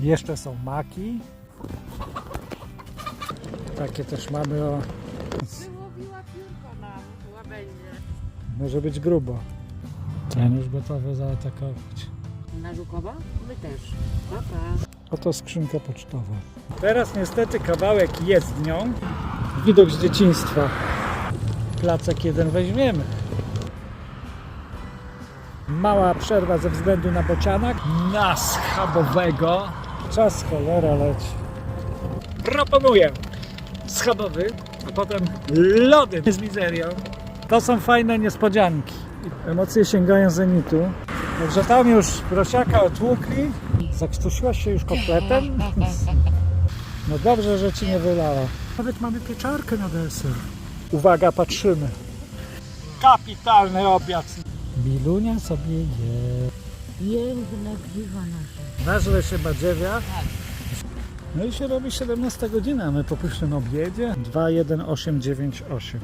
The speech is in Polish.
Jeszcze są maki. Takie też mamy o... Wyłowiła piórko na łabędzie. Może być grubo. Ten już gotowy zaatakować. Na Żukowa? My też. Pa, pa. Oto skrzynka pocztowa. Teraz niestety kawałek jest nią. Widok z dzieciństwa. Placek jeden weźmiemy. Mała przerwa ze względu na bocianak. Na schabowego. Czas cholera leci. Proponuję schabowy, a potem lody z mizerią. To są fajne niespodzianki. Emocje sięgają zenitu. Także tam już prosiaka otłukli. Zakrztusiłaś się już kotletem? No dobrze, że ci nie wylała. Nawet mamy pieczarkę na deser. Uwaga, patrzymy. Kapitalny obiad. Bilunia sobie je. Piękne piwo nasze. Nażle się badziewia. No i się robi 17 godzina. My po pysznym obiedzie 21898.